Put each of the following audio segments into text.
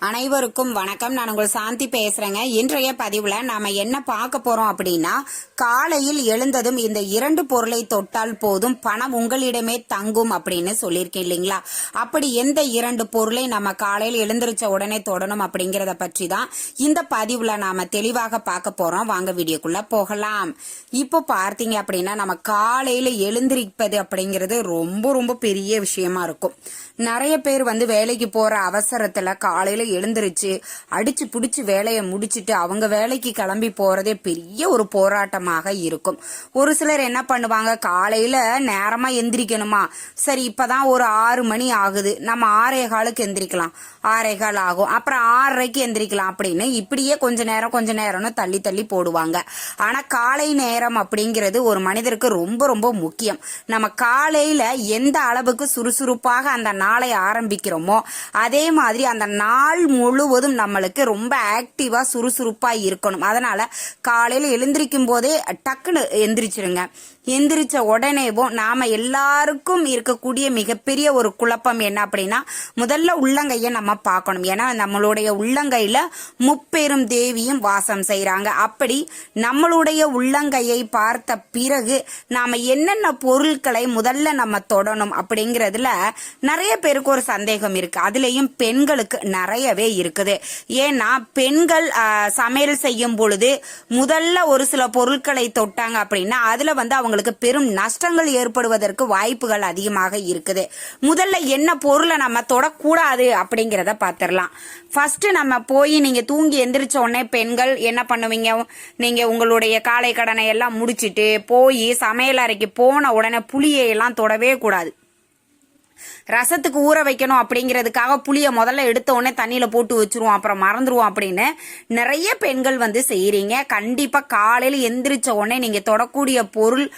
அனைவருக்கும் வணக்கம். நான் உங்கள் சாந்தி பேசுறேங்க. இன்றைய பதிவுல நாம என்ன பார்க்க போறோம் அப்படின்னா காலையில் எழுந்ததும் இந்த இரண்டு பொருளை தொட்டால் போதும் பணம் உங்களிடமே தங்கும் அப்படின்னு சொல்லியிருக்கேன் இல்லைங்களா? அப்படி எந்த இரண்டு பொருளை நம்ம காலையில் எழுந்திருச்ச உடனே தொடணும் அப்படிங்கறத பற்றி தான் இந்த பதிவுல நாம தெளிவாக பார்க்க போறோம். வாங்க வீடியோக்குள்ள போகலாம். இப்போ பார்த்தீங்க அப்படின்னா நம்ம காலையில எழுந்திருப்பது அப்படிங்கிறது ரொம்ப ரொம்ப பெரிய விஷயமா இருக்கும். நிறைய பேர் வந்து வேலைக்கு போற அவசரத்துல காலையில எழுந்திருச்சு அடிச்சு புடிச்சு வேலையை முடிச்சிட்டு அவங்க வேலைக்கு கிளம்பி போறதே பெரிய ஒரு போராட்டமாக இருக்கும். ஒரு சிலர் என்ன பண்ணுவாங்க காலையில நேரமா எந்திரிக்கணுமா? சரி இப்பதான் ஒரு ஆறு மணி ஆகுது. நம்ம ஆறே காலுக்கு எந்திரிக்கலாம். ஆறே கால் ஆகும். அப்புறம் ஆறரைக்கு எந்திரிக்கலாம் அப்படின்னு இப்படியே கொஞ்ச நேரம் கொஞ்ச நேரம்னு தள்ளி தள்ளி போடுவாங்க. ஆனா காலை நேரம் அப்படிங்கிறது ஒரு மனிதருக்கு ரொம்ப ரொம்ப முக்கியம். நம்ம காலையில எந்த அளவுக்கு சுறுசுறுப்பாக அந்த நாளை ஆரம்பிக்கிறோமோ அதே மாதிரி அந்த நாள் முழுவதும் நம்மளுக்கு ரொம்ப ஆக்டிவா சுறுசுறுப்பா இருக்கணும். அதனால காலையில எழுந்திருக்கும் போதே டக்குன்னு எந்திரிச்சிருங்க. எந்திரிச்ச உடனேவும் நாம எல்லாருக்கும் இருக்கக்கூடிய மிகப்பெரிய ஒரு குழப்பம் என்ன அப்படின்னா முதல்ல உள்ளங்கையை நம்ம பார்க்கணும். ஏன்னா நம்மளுடைய உள்ளங்கையில முப்பெரும் தேவியும் வாசம் செய்கிறாங்க அப்படி நம்மளுடைய உள்ளங்கையை பார்த்த பிறகு நாம என்னென்ன பொருட்களை முதல்ல நம்ம தொடணும் அப்படிங்கிறதுல நிறைய பேருக்கு ஒரு சந்தேகம் இருக்கு. அதுலயும் பெண்களுக்கு நிறையவே இருக்குது. ஏன்னா பெண்கள் சமையல் செய்யும் பொழுது முதல்ல ஒரு சில பொருட்களை தொட்டாங்க அப்படின்னா அதுல வந்து அவங்களுக்கு பெரும் நஷ்டங்கள் ஏற்படுவதற்கு வாய்ப்புகள் அதிகமாக இருக்குது. முதல்ல என்ன பொருளை நம்ம தொடக்கூடாது அப்படிங்கிறத பார்த்துடலாம் ஃபர்ஸ்ட் நம்ம போய் நீங்க தூங்கி எந்திரிச்ச உடனே பெண்கள் என்ன பண்ணுவீங்க? நீங்க உங்களுடைய காலை கடனை எல்லாம் முடிச்சிட்டு போய் சமையல் அறைக்கு போன உடனே புளியை எல்லாம் தொடவே கூடாது. ரசத்துக்கு ஊற வைக்கணும் அப்படிங்கிறதுக்காக புளியை முதல்ல எடுத்த உடனே தண்ணியில் போட்டு வச்சிருவோம். அப்புறம் மறந்துடுவோம் அப்படின்னு நிறைய பெண்கள் வந்து செய்கிறீங்க கண்டிப்பாக காலையில் எந்திரிச்ச உடனே நீங்கள் தொடக்கூடிய பொருள்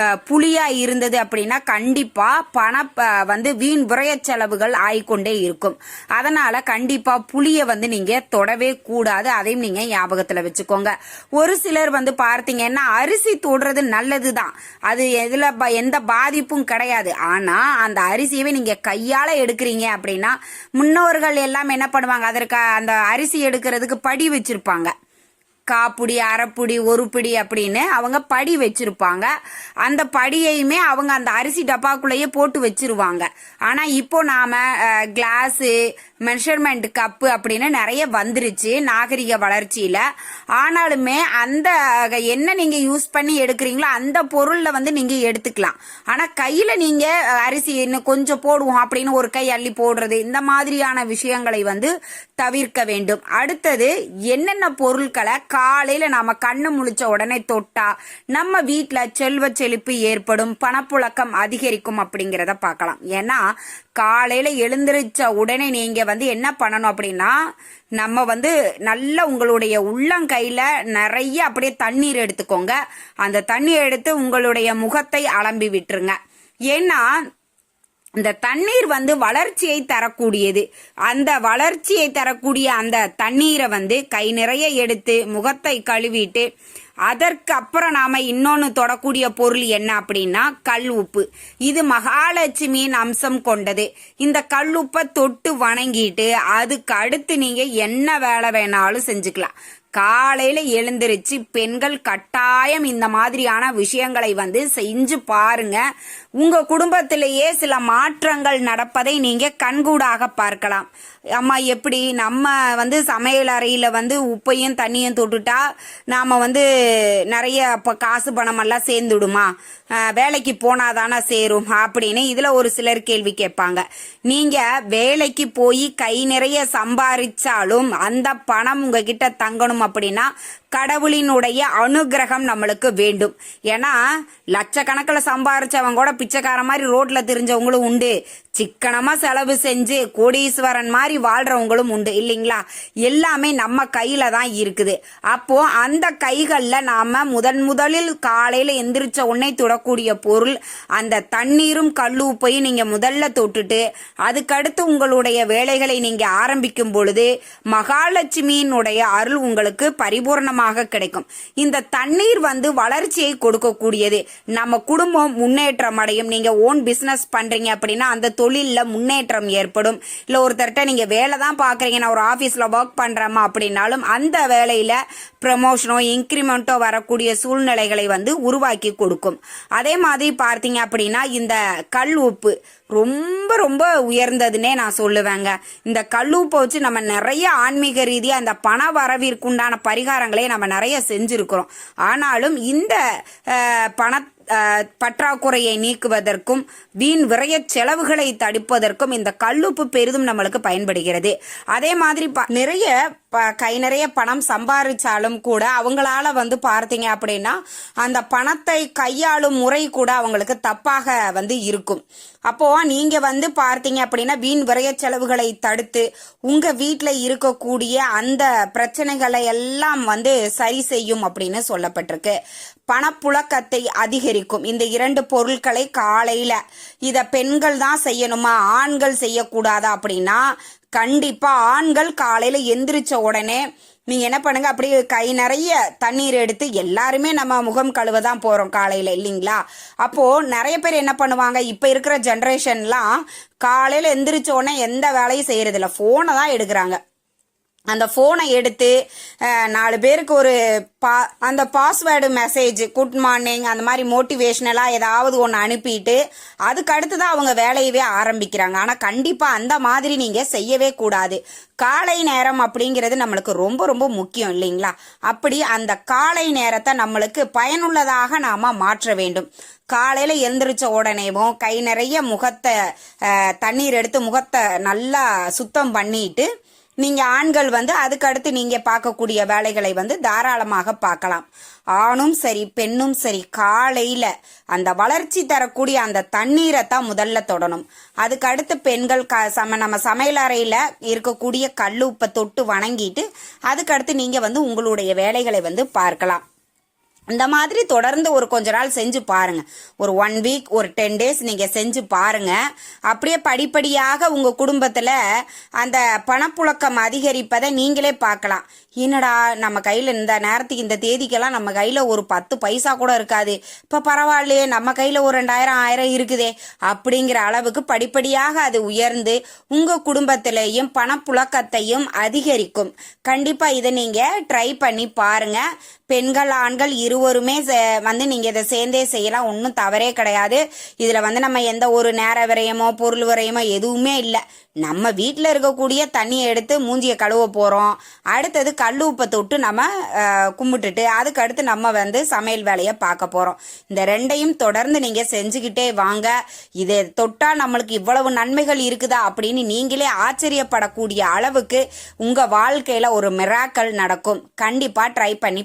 புலியா இருந்தது அப்படின்னா கண்டிப்பா பண வந்து வீண் விரய செலவுகள் ஆயிக்கொண்டே இருக்கும். அதனால கண்டிப்பா புளிய வந்து நீங்க தொடவே கூடாது. அதையும் நீங்க ஞாபகத்துல வச்சுக்கோங்க. ஒரு சிலர் வந்து பார்த்தீங்கன்னா அரிசி தொடுறது நல்லதுதான். அது எதுல ப- எந்த பாதிப்பும் கிடையாது. ஆனா அந்த அரிசியவே நீங்க கையால எடுக்கிறீங்க அப்படின்னா முன்னோர்கள் எல்லாம் என்ன பண்ணுவாங்க? அதற்கு அந்த அரிசி எடுக்கிறதுக்கு படி வச்சிருப்பாங்க. காப்புடி அரைப்புடி ஒரு பிடி அப்படின்னு அவங்க படி வச்சிருப்பாங்க. அந்த படியையுமே அவங்க அந்த அரிசி டப்பாக்குள்ளேயே போட்டு வச்சிருவாங்க. ஆனா இப்போ நாம கிளாஸு மெஷர்மெண்ட் கப்பு அப்படின்னு நிறைய வந்துருச்சு நாகரிக வளர்ச்சியில. ஆனாலுமே அந்த என்ன நீங்க யூஸ் பண்ணி எடுக்கிறீங்களோ அந்த பொருள்ல வந்து நீங்க எடுத்துக்கலாம். ஆனா கையில நீங்க அரிசி இன்னும் கொஞ்சம் போடுவோம் அப்படின்னு ஒரு கை அள்ளி போடுறது இந்த மாதிரியான விஷயங்களை வந்து தவிர்க்க வேண்டும். அடுத்தது என்னென்ன பொருட்களை காலையில நாம கண்ணு முழிச்ச உடனே தொட்டா நம்ம வீட்டில் செல்வ செழிப்பு ஏற்படும் பணப்புழக்கம் அதிகரிக்கும் அப்படிங்கிறத பார்க்கலாம். ஏன்னா காலையில எழுந்திருச்ச உடனே நீங்க வந்து என்ன பண்ணணும் அப்படின்னா நம்ம வந்து நல்ல உங்களுடைய உள்ளங்கையில நிறைய அப்படியே தண்ணீர் எடுத்துக்கோங்க. அந்த தண்ணீர் எடுத்து உங்களுடைய முகத்தை அலம்பி விட்டுருங்க. ஏன்னா இந்த தண்ணீர் வந்து வளர்ச்சியை தரக்கூடியது. அந்த வளர்ச்சியை தரக்கூடிய அந்த தண்ணீரை வந்து கை நிறைய எடுத்து முகத்தை கழுவிட்டு அதற்கு அப்புறம் நாம இன்னொன்று தொடக்கூடிய பொருள் என்ன அப்படின்னா கல் உப்பு. இது மகாலட்சுமியின் அம்சம் கொண்டது. இந்த கல் உப்பை தொட்டு வணங்கிட்டு அதுக்கு அடுத்து நீங்க என்ன வேலை வேணாலும் செஞ்சுக்கலாம். காலையில எழுந்திருச்சு பெண்கள் கட்டாயம் இந்த மாதிரியான விஷயங்களை வந்து செஞ்சு பாருங்க. உங்க குடும்பத்திலேயே சில மாற்றங்கள் நடப்பதை நீங்க கண்கூடாக பார்க்கலாம். அம்மா எப்படி? நம்ம வந்து சமையல் அறையில வந்து உப்பையும் தண்ணியும் தொட்டுட்டா நாம வந்து நிறைய இப்போ காசு பணம் எல்லாம் சேர்ந்துடுமா? வேலைக்கு வேலைக்கு போனாதானே சேரும் அப்படின்னு இதுல ஒரு சிலர் கேள்வி கேட்பாங்க. நீங்க வேலைக்கு போய் கை நிறைய சம்பாதிச்சாலும் அந்த பணம் உங்ககிட்ட தங்கணும்? அப்படின்னா கடவுளினுடைய அனுகிரகம் நம்மளுக்கு வேண்டும். ஏன்னா லட்சக்கணக்கில் சம்பாரிச்சவங்க கூட பிச்சைக்கார மாதிரி ரோட்ல தெரிஞ்சவங்களும் உண்டு. சிக்கனமா செலவு செஞ்சு கோடீஸ்வரன் மாதிரி வாழ்றவங்களும் உண்டு இல்லைங்களா? எல்லாமே நம்ம கையில தான் இருக்குது. அப்போ அந்த கைகள்ல நாம முதன் முதலில் காலையில எந்திரிச்ச உடனே தொடக்கூடிய பொருள் அந்த தண்ணீரும் கல்லூப்பையும் நீங்க முதல்ல தொட்டுட்டு அதுக்கடுத்து உங்களுடைய வேலைகளை நீங்க ஆரம்பிக்கும் பொழுது மகாலட்சுமியினுடைய அருள் உங்களுக்கு பரிபூர்ணமாக கிடைக்கும். இந்த தண்ணீர் வந்து வளர்ச்சியை கொடுக்கக்கூடியது. நம்ம குடும்பம் முன்னேற்றம் அடையும். நீங்க ஓன் பிசினஸ் பண்றீங்க அப்படின்னா அந்த தொழிலில் முன்னேற்றம் ஏற்படும். இல்லை ஒருத்தர்கிட்ட நீங்கள் வேலை தான் பார்க்குறீங்க நான் ஒரு ஆஃபீஸில் ஒர்க் பண்ணுறேம்மா அப்படின்னாலும் அந்த வேலையில் ப்ரமோஷனோ இன்க்ரிமெண்ட்டோ வரக்கூடிய சூழ்நிலைகளை வந்து உருவாக்கி கொடுக்கும். அதே மாதிரி பார்த்தீங்க அப்படின்னா இந்த கல் உப்பு ரொம்ப ரொம்ப உயர்ந்ததுன்னே நான் சொல்லுவேங்க. இந்த கல்லூப்பை வச்சு நம்ம நிறைய ஆன்மீக ரீதியாக அந்த பண வரவிற்குண்டான பரிகாரங்களை நம்ம நிறைய செஞ்சுருக்கிறோம். ஆனாலும் இந்த பணத்தை பண பற்றாக்குறையை நீக்குவதற்கும் வீண் விரைய செலவுகளை தடுப்பதற்கும் இந்த கல்லுப்பு பெரிதும் நம்மளுக்கு பயன்படுகிறது. அதே மாதிரி ப- நிறைய ப- கை நிறைய பணம் சம்பாதிச்சாலும் கூட அவங்களால வந்து பார்த்தீங்க அப்படின்னா அந்த பணத்தை கையாளும் முறை கூட அவங்களுக்கு தப்பாக வந்து இருக்கும். அப்போ நீங்க வந்து பார்த்தீங்க அப்படின்னா வீண் விரைய செலவுகளை தடுத்து உங்க வீட்டில் இருக்கக்கூடிய அந்த பிரச்சனைகளை எல்லாம் வந்து சரி செய்யும் அப்படின்னு சொல்லப்பட்டிருக்கு. பணப்புழக்கத்தை அதிகரிக்கும். இந்த இரண்டு பொருட்களை காலையில இத பெண்கள் தான் செய்யணுமா? ஆண்கள் செய்யக்கூடாதா அப்படின்னா கண்டிப்பா ஆண்கள் காலையில எந்திரிச்ச உடனே நீங்க என்ன பண்ணுங்க அப்படியே கை நிறைய தண்ணீர் எடுத்து எல்லாருமே நம்ம முகம் கழுவ தான் போறோம் காலையில இல்லைங்களா? அப்போ நிறைய பேர் என்ன பண்ணுவாங்க இப்ப இருக்கிற ஜென்ரேஷன்லாம் காலையில எந்திரிச்ச உடனே எந்த வேலையும் செய்யறதில்ல. போனை தான் எடுக்கிறாங்க. அந்த ஃபோனை எடுத்து நாலு பேருக்கு ஒரு பா அந்த பாஸ்வேர்டு மெசேஜ் குட் மார்னிங் அந்த மாதிரி மோட்டிவேஷ்னலாக ஏதாவது ஒன்று அனுப்பிட்டு அதுக்கு அடுத்து தான் அவங்க வேலையவே ஆரம்பிக்கிறாங்க. ஆனால் கண்டிப்பாக அந்த மாதிரி நீங்கள் செய்யவே கூடாது. காலை நேரம் அப்படிங்கிறது நம்மளுக்கு ரொம்ப ரொம்ப முக்கியம் இல்லைங்களா? அப்படி அந்த காலை நேரத்தை நம்மளுக்கு பயனுள்ளதாக நாம் மாற்ற வேண்டும். காலையில் எந்திரிச்ச உடனேவும் கை நிறைய முகத்தை தண்ணீர் எடுத்து முகத்தை நல்லா சுத்தம் பண்ணிட்டு நீங்க ஆண்கள் வந்து அதுக்கடுத்து நீங்க பார்க்கக்கூடிய வேலைகளை வந்து தாராளமாக பார்க்கலாம். ஆணும் சரி பெண்ணும் சரி காலையில அந்த வளர்ச்சி தரக்கூடிய அந்த தண்ணீரை தான் முதல்ல தொடணும். அதுக்கு அடுத்து பெண்கள் க சம நம்ம சமையலறையில் இருக்கக்கூடிய கல் உப்பை தொட்டு வணங்கிட்டு அதுக்கடுத்து நீங்க வந்து உங்களுடைய வேலைகளை வந்து பார்க்கலாம். இந்த மாதிரி தொடர்ந்து ஒரு கொஞ்ச நாள் செஞ்சு பாருங்க. ஒரு ஒன் வீக் ஒரு டென் டேஸ் நீங்க செஞ்சு பாருங்க. அப்படியே படிப்படியாக உங்க குடும்பத்துல அந்த பணப்புழக்கம் அதிகரிப்பதை நீங்களே பார்க்கலாம். என்னடா நம்ம கையில இந்த நேரத்துக்கு இந்த தேதிக்கெல்லாம் நம்ம கையில ஒரு பத்து பைசா கூட இருக்காது. இப்ப பரவாயில்லையே நம்ம கையில ஒரு ரெண்டாயிரம் ஆயிரம் இருக்குதே. அப்படிங்கிற அளவுக்கு படிப்படியாக அது உயர்ந்து உங்க குடும்பத்திலேயும் பணப்புழக்கத்தையும் அதிகரிக்கும். கண்டிப்பா இதை நீங்க ட்ரை பண்ணி பாருங்க. பெண்கள் ஆண்கள் இருவருமே வந்து நீங்க இதை சேர்ந்தே செய்யலாம். ஒன்றும் தவறே கிடையாது. இதுல வந்து நம்ம எந்த ஒரு நேர விரயமோ பொருள் விரயமோ எதுவுமே இல்லை. நம்ம வீட்டில் இருக்கக்கூடிய தண்ணியை எடுத்து மூஞ்சியை கழுவ போகிறோம் அடுத்தது கல் உப்பை தொட்டு நம்ம கும்பிட்டுட்டு அதுக்கு அடுத்து நம்ம வந்து சமையல் வேலையை பார்க்க போகிறோம் இந்த ரெண்டையும் தொடர்ந்து நீங்கள் செஞ்சுக்கிட்டே வாங்க. இதை தொட்டால் நம்மளுக்கு இவ்வளவு நன்மைகள் இருக்குதா அப்படின்னு நீங்களே ஆச்சரியப்படக்கூடிய அளவுக்கு உங்கள் வாழ்க்கையில் ஒரு மிராக்கல் நடக்கும். கண்டிப்பாக ட்ரை பண்ணி